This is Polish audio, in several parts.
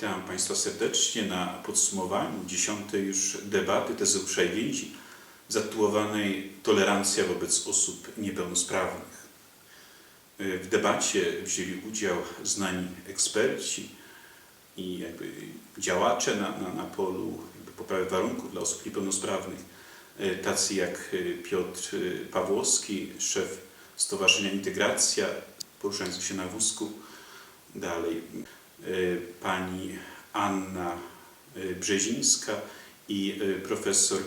Witam Państwa serdecznie na podsumowaniu dziesiątej już debaty tezy uprzejmięci zatytułowanej Tolerancja wobec osób niepełnosprawnych. W debacie wzięli udział znani eksperci i działacze na, na, na polu poprawy warunków dla osób niepełnosprawnych, e, tacy jak e, Piotr e, Pawłowski, szef Stowarzyszenia Integracja, poruszający się na wózku, dalej pani Anna e, Brzezińska i e, profesor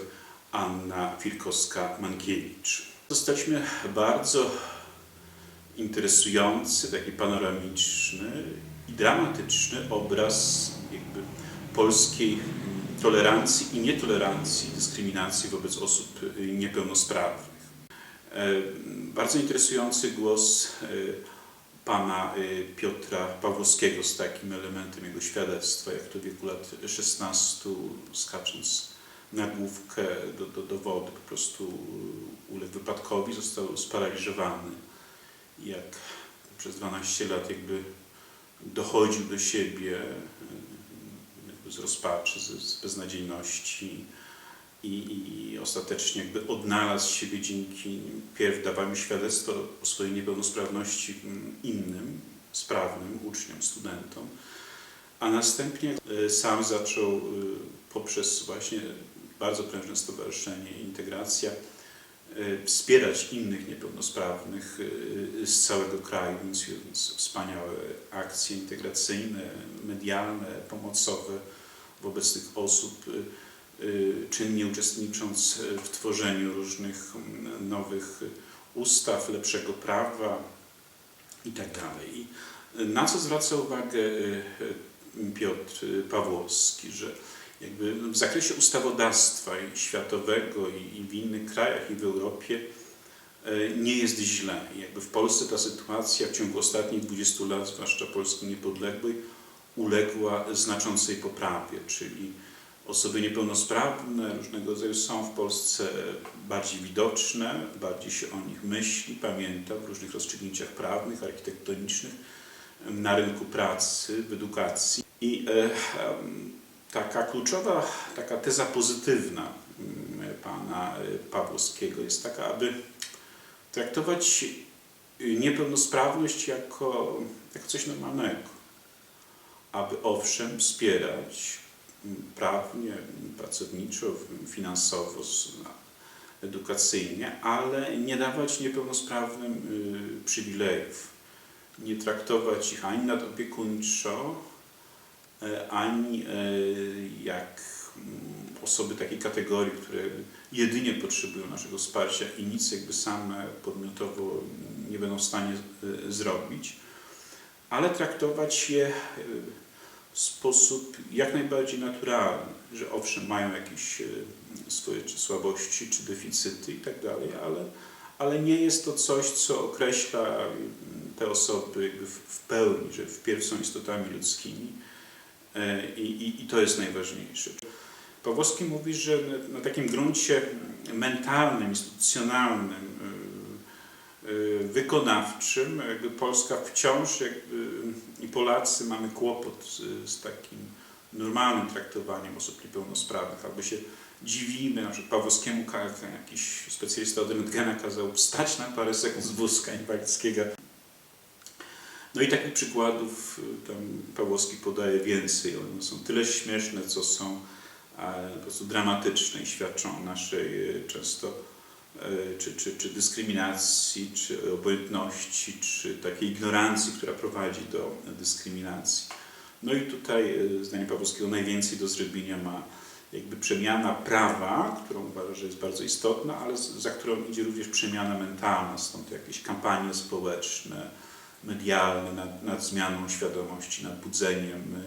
Anna Firkowska-Mankiewicz. Dostaliśmy bardzo interesujący, taki panoramiczny i dramatyczny obraz jakby polskiej tolerancji i nietolerancji, dyskryminacji wobec osób y, niepełnosprawnych. E, Bardzo interesujący głos pana y, Piotra Pawłowskiego z takim elementem jego świadectwa, jak to w wieku lat 16 skacząc na główkę do, do, do wody po prostu uległ wypadkowi, został sparaliżowany. Jak przez 12 lat jakby dochodził do siebie y, z rozpaczy, z, z beznadziejności i, i, ostatecznie jakby odnalazł siebie dzięki pierw dawaniu świadectwa o swojej niepełnosprawności mm, innym, sprawnym uczniom, studentom, a następnie y, sam zaczął y, poprzez właśnie bardzo prężne stowarzyszenie Integracja y, wspierać innych niepełnosprawnych z całego kraju, inicjując wspaniałe akcje integracyjne, medialne, pomocowe wobec tych osób, czynnie uczestnicząc w tworzeniu różnych mm, nowych ustaw, lepszego prawa itd. I na co zwraca uwagę y, y, Piotr Pawłowski, że jakby w zakresie ustawodawstwa i światowego i, w innych krajach i w Europie nie jest źle. Jakby w Polsce ta sytuacja w ciągu ostatnich 20 lat, zwłaszcza Polski niepodległej, uległa znaczącej poprawie, czyli osoby niepełnosprawne różnego rodzaju są w Polsce bardziej widoczne, bardziej się o nich myśli, pamięta w różnych rozstrzygnięciach prawnych, architektonicznych, na rynku pracy, w edukacji. I e, taka kluczowa, taka teza pozytywna pana e, Pawłowskiego jest taka, aby traktować niepełnosprawność jako, jako coś normalnego. Aby owszem wspierać prawnie, pracowniczo, finansowo, edukacyjnie, ale nie dawać niepełnosprawnym y, przywilejów. Nie traktować ich ani nadopiekuńczo, e, ani e, jak mm, osoby takiej kategorii, które jedynie potrzebują naszego wsparcia i nic jakby same podmiotowo nie będą w stanie e, zrobić, ale traktować je e, w sposób jak najbardziej naturalny, że owszem mają jakieś e, swoje czy słabości, czy deficyty i tak dalej, ale, ale nie jest to coś, co określa mm, te osoby w, pełni, że wpierw są istotami ludzkimi e, i, i, i to jest najważniejsze. Pawłowski mówi, że na, takim gruncie mentalnym, instytucjonalnym, y, wykonawczym, jakby Polska wciąż jakby, Polacy mamy kłopot z, z takim normalnym traktowaniem osób niepełnosprawnych, albo się dziwimy, na przykład Pawłowskiemu jakiś specjalista od rentgena kazał wstać na parę sekund z wózka inwalidzkiego. No i takich przykładów y, tam Pawłowski podaje więcej. One są tyle śmieszne, co są po prostu dramatyczne i świadczą o naszej e, często czy, czy, czy dyskryminacji, czy obojętności, czy takiej ignorancji, która prowadzi do dyskryminacji. No i tutaj, e, zdaniem Pawłowskiego, najwięcej do zrobienia ma jakby przemiana prawa, którą uważa, że jest bardzo istotna, ale za którą idzie również przemiana mentalna, stąd jakieś kampanie społeczne, medialne nad, nad zmianą świadomości, nad budzeniem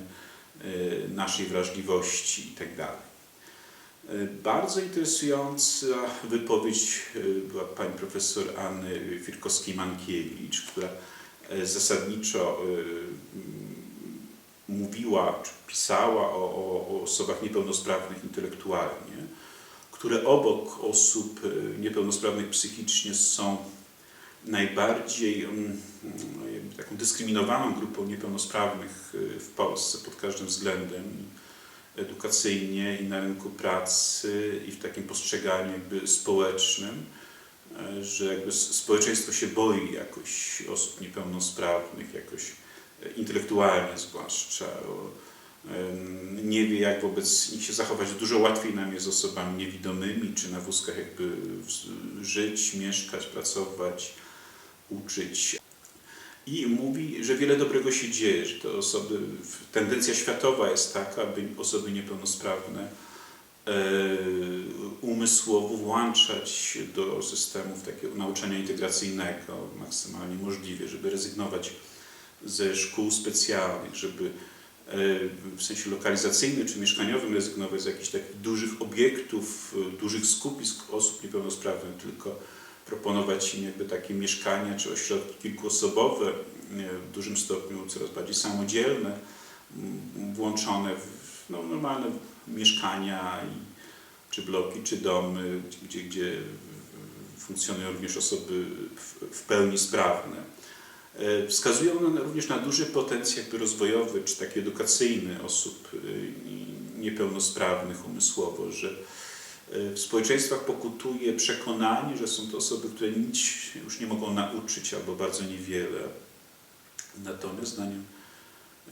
y, naszej wrażliwości itd. Y, Bardzo interesująca wypowiedź y, była pani profesor Anny Firkowskiej-Mankiewicz, która y, zasadniczo mówiła czy pisała o, o, osobach niepełnosprawnych intelektualnie, które obok osób niepełnosprawnych psychicznie są najbardziej taką dyskryminowaną grupą niepełnosprawnych w Polsce pod każdym względem edukacyjnie i na rynku pracy i w takim postrzeganiu jakby społecznym, e, że jakby społeczeństwo się boi jakoś osób niepełnosprawnych, jakoś e, intelektualnie zwłaszcza. Nie wie jak wobec nich się zachować. Dużo łatwiej nam jest z osobami niewidomymi, czy na wózkach jakby żyć, mieszkać, pracować, uczyć. I mówi, że wiele dobrego się dzieje, że te osoby, tendencja światowa jest taka, aby osoby niepełnosprawne e, umysłowo włączać do systemów takiego nauczania integracyjnego maksymalnie możliwie, żeby rezygnować ze szkół specjalnych, żeby e, w sensie lokalizacyjnym czy mieszkaniowym rezygnować z jakichś takich dużych obiektów, e, dużych skupisk osób niepełnosprawnych, tylko proponować im jakby takie mieszkania czy ośrodki kilkuosobowe, e, w dużym stopniu coraz bardziej samodzielne, włączone w no, normalne mieszkania, czy bloki, czy domy, gdzie, gdzie funkcjonują również osoby w, pełni sprawne. E, Wskazują one również na duży potencjał rozwojowy czy taki edukacyjny osób y, niepełnosprawnych umysłowo, że w społeczeństwach pokutuje przekonanie, że są to osoby, które nic już nie mogą nauczyć albo bardzo niewiele. Natomiast zdaniem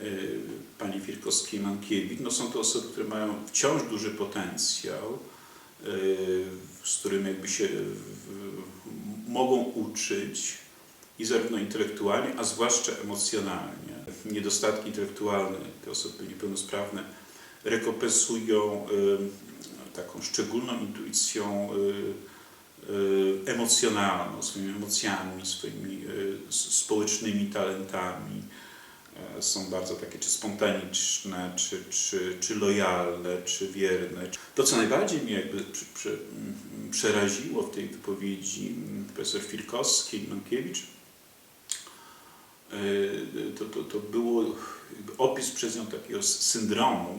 y, pani Firkowskiej-Mankiewicz, no są to osoby, które mają wciąż duży potencjał, y, z którym jakby się mogą uczyć i zarówno intelektualnie, a zwłaszcza emocjonalnie. Niedostatki intelektualne, te osoby niepełnosprawne rekompensują taką szczególną intuicją y, y, emocjonalną, swoimi emocjami, swoimi y, społecznymi talentami. E, Są bardzo takie czy spontaniczne, czy, czy, czy lojalne, czy wierne. To, co najbardziej mnie jakby przeraziło w tej wypowiedzi mm, profesor Firkowskiej i Mankiewicz, y, to, to, to było opis przez nią takiego syndromu,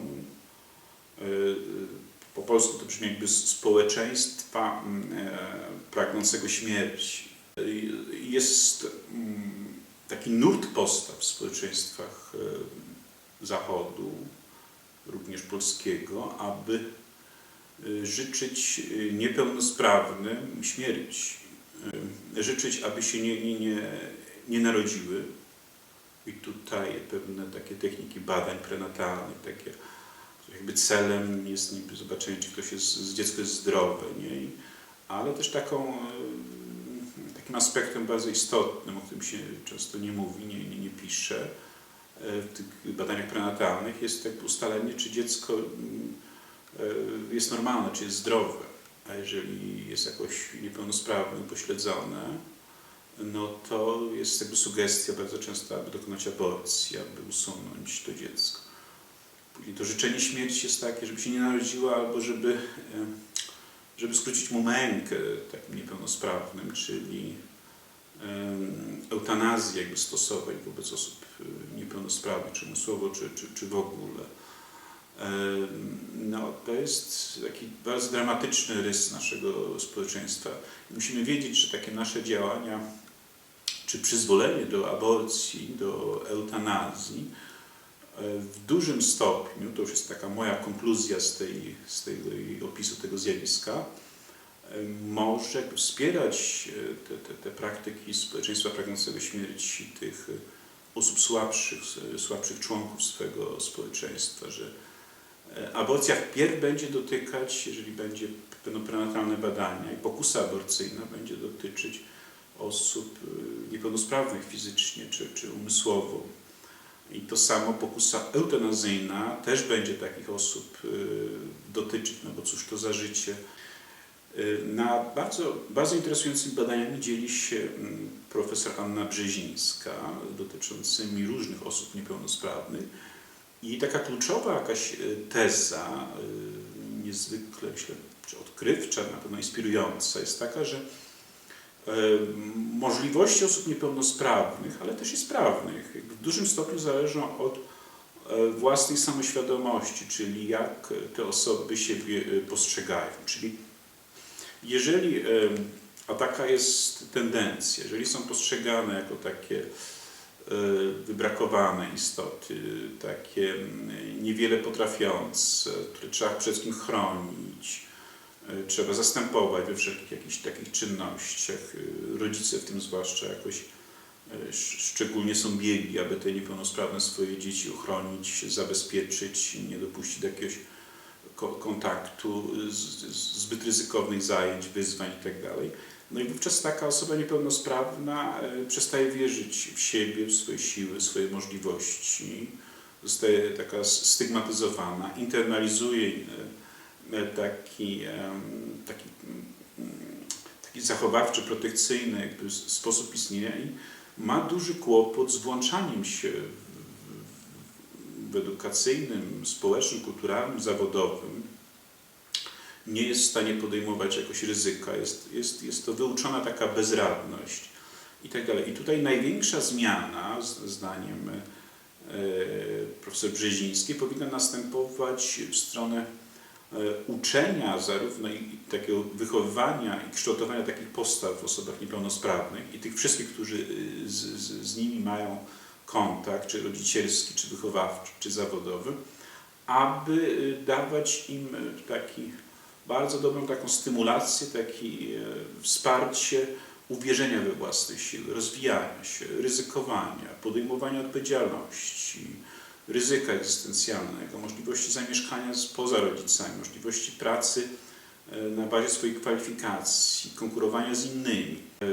y, po polsku to brzmi jakby społeczeństwa mm, e, pragnącego śmierci. Jest mm, taki nurt postaw w społeczeństwach e, Zachodu, również polskiego, aby y, życzyć niepełnosprawnym śmierć. Y, Życzyć, aby się nie, nie, nie, nie narodziły. I tutaj pewne takie techniki badań prenatalnych, takie jakby celem jest niby zobaczenie, czy ktoś jest, z dziecko jest zdrowe, nie? Ale też taką, e, takim aspektem bardzo istotnym, o którym się często nie mówi, nie, nie, nie pisze e, w tych badaniach prenatalnych, jest jakby ustalenie, czy dziecko e, jest normalne, czy jest zdrowe. A jeżeli jest jakoś niepełnosprawne, upośledzone, no to jest jakby sugestia bardzo często, aby dokonać aborcji, aby usunąć to dziecko. Później to życzenie śmierci jest takie, żeby się nie narodziła, albo żeby, żeby skrócić mu mękę takim niepełnosprawnym, czyli em, eutanazję jakby stosować wobec osób niepełnosprawnych, czy umysłowo, czy, czy, czy w ogóle. No, to jest taki bardzo dramatyczny rys naszego społeczeństwa. Musimy wiedzieć, że takie nasze działania, czy przyzwolenie do aborcji, do eutanazji, w dużym stopniu, to już jest taka moja konkluzja z tej, z tej opisu tego zjawiska, e, może wspierać e, te, te, te praktyki społeczeństwa pragnącego śmierci tych e, osób słabszych, słabszych członków swego społeczeństwa, że e, aborcja wpierw będzie dotykać, jeżeli będzie, będą prenatalne badania i pokusa aborcyjna będzie dotyczyć osób e, niepełnosprawnych fizycznie czy, czy umysłowo. I to samo pokusa eutanazyjna też będzie takich osób y, dotyczyć, no bo cóż to za życie. Y, Na bardzo, bardzo interesującymi badaniami dzieli się mm, profesor Anna Brzezińska dotyczącymi różnych osób niepełnosprawnych. I taka kluczowa jakaś y, teza, niezwykle myślę, czy odkrywcza, na pewno inspirująca, jest taka, że możliwości osób niepełnosprawnych, ale też i sprawnych, w dużym stopniu zależą od e, własnej samoświadomości, czyli jak te osoby siebie e, postrzegają. Czyli jeżeli e, A taka jest tendencja. Jeżeli są postrzegane jako takie wybrakowane istoty, takie niewiele potrafiące, które trzeba przed kim chronić, trzeba zastępować we wszelkich jakichś takich czynnościach. Rodzice w tym zwłaszcza jakoś szczególnie są biegli, aby te niepełnosprawne swoje dzieci uchronić, zabezpieczyć, nie dopuścić do jakiegoś ko- kontaktu, zbyt ryzykownych zajęć, wyzwań itd. No i wówczas taka osoba niepełnosprawna e, przestaje wierzyć w siebie, w swoje siły, w swoje możliwości, zostaje taka stygmatyzowana, internalizuje e, e, taki, taki, mm, taki zachowawczy, protekcyjny sposób istnienia i ma duży kłopot z włączaniem się w, edukacyjnym, społecznym, kulturalnym, zawodowym. Nie jest w stanie podejmować jakoś ryzyka, jest, jest, jest to wyuczona taka bezradność i tak dalej. I tutaj największa zmiana, zdaniem e, profesor Brzezińskiej, powinna następować w stronę uczenia zarówno i takiego wychowywania i kształtowania takich postaw w osobach niepełnosprawnych i tych wszystkich, którzy y, z, z, z nimi mają kontakt, czy rodzicielski, czy wychowawczy, czy zawodowy, aby y, dawać im y, taki bardzo dobrą taką stymulację, takie wsparcie uwierzenia we własne siły, rozwijania się, ryzykowania, podejmowania odpowiedzialności, ryzyka egzystencjalnego, możliwości zamieszkania poza rodzicami, możliwości pracy e, na bazie swoich kwalifikacji, konkurowania z innymi. E,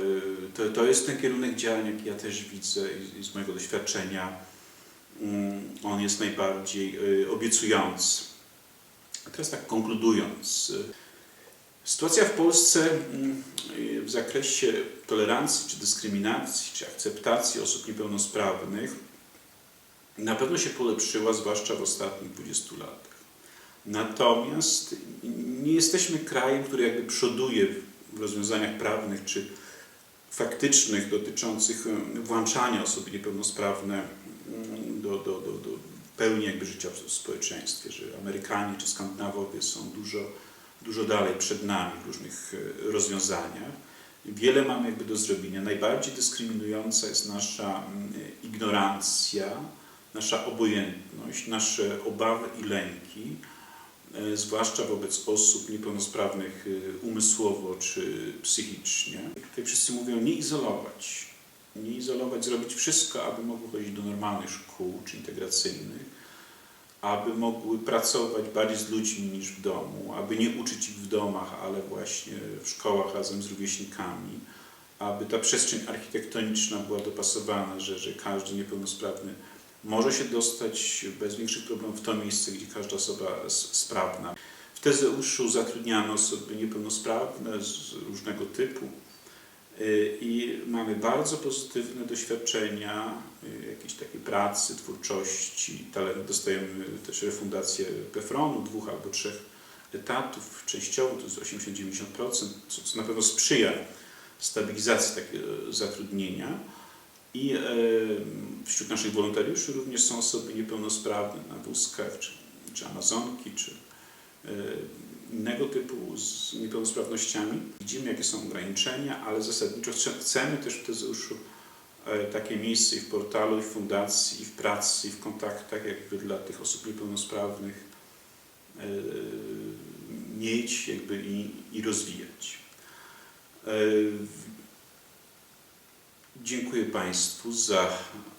To, to jest ten kierunek działań, jaki ja też widzę i- z mojego doświadczenia. mm, On jest najbardziej e, obiecujący. A teraz tak konkludując. Sytuacja w Polsce mm, w zakresie tolerancji, czy dyskryminacji, czy akceptacji osób niepełnosprawnych na pewno się polepszyła, zwłaszcza w ostatnich 20 latach. Natomiast nie jesteśmy krajem, który jakby przoduje w rozwiązaniach prawnych czy faktycznych dotyczących włączania osoby niepełnosprawne mm, do, do, do, do pełni jakby życia w społeczeństwie, że Amerykanie czy Skandynawowie są dużo, dużo dalej przed nami w różnych e, rozwiązaniach. Wiele mamy jakby do zrobienia. Najbardziej dyskryminująca jest nasza mm, ignorancja, nasza obojętność, nasze obawy i lęki, e, zwłaszcza wobec osób niepełnosprawnych e, umysłowo czy psychicznie. Tutaj wszyscy mówią nie izolować, nie izolować, zrobić wszystko, aby mogły chodzić do normalnych szkół czy integracyjnych, aby mogły pracować bardziej z ludźmi niż w domu, aby nie uczyć ich w domach, ale właśnie w szkołach razem z rówieśnikami, aby ta przestrzeń architektoniczna była dopasowana, że, że każdy niepełnosprawny może się dostać bez większych problemów w to miejsce, gdzie każda osoba sprawna. W Tezeuszu zatrudniano osoby niepełnosprawne z różnego typu y, i mamy bardzo pozytywne doświadczenia y, jakiejś takiej pracy, twórczości, talent. Dostajemy też refundację PFRON-u, dwóch albo trzech etatów częściowo, to jest 80-90%, co, co na pewno sprzyja stabilizacji takiego zatrudnienia. I wśród naszych wolontariuszy również są osoby niepełnosprawne na wózkach, czy, czy amazonki, czy e, innego typu z niepełnosprawnościami. Widzimy, jakie są ograniczenia, ale zasadniczo chce- chcemy też w Tezeuszu e, takie miejsce i w portalu, i w fundacji, i w pracy, i w kontaktach jakby dla tych osób niepełnosprawnych e, mieć jakby i, i rozwijać. Dziękuję Państwu za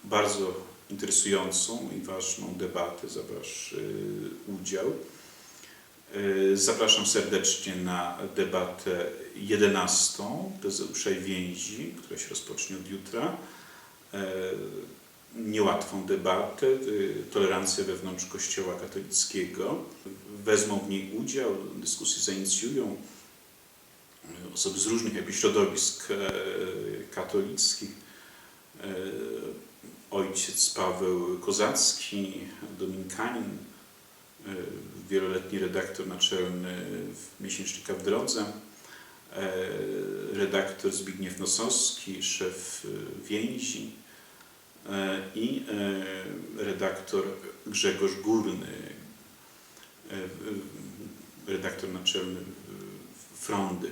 bardzo interesującą i ważną debatę, za Wasz y, udział. Y, Zapraszam serdecznie na debatę 11 Tezeusza i Więzi, która się rozpocznie od jutra. Y, Niełatwą debatę, tolerancja wewnątrz Kościoła katolickiego. Wezmą w niej udział, dyskusję zainicjują osoby z różnych jakby środowisk e, katolickich. E, Ojciec Paweł Kozacki, dominikanin, e, wieloletni redaktor naczelny w miesięcznika w drodze, redaktor Zbigniew Nosowski, szef więzi i redaktor Grzegorz Górny, redaktor naczelny Frondy.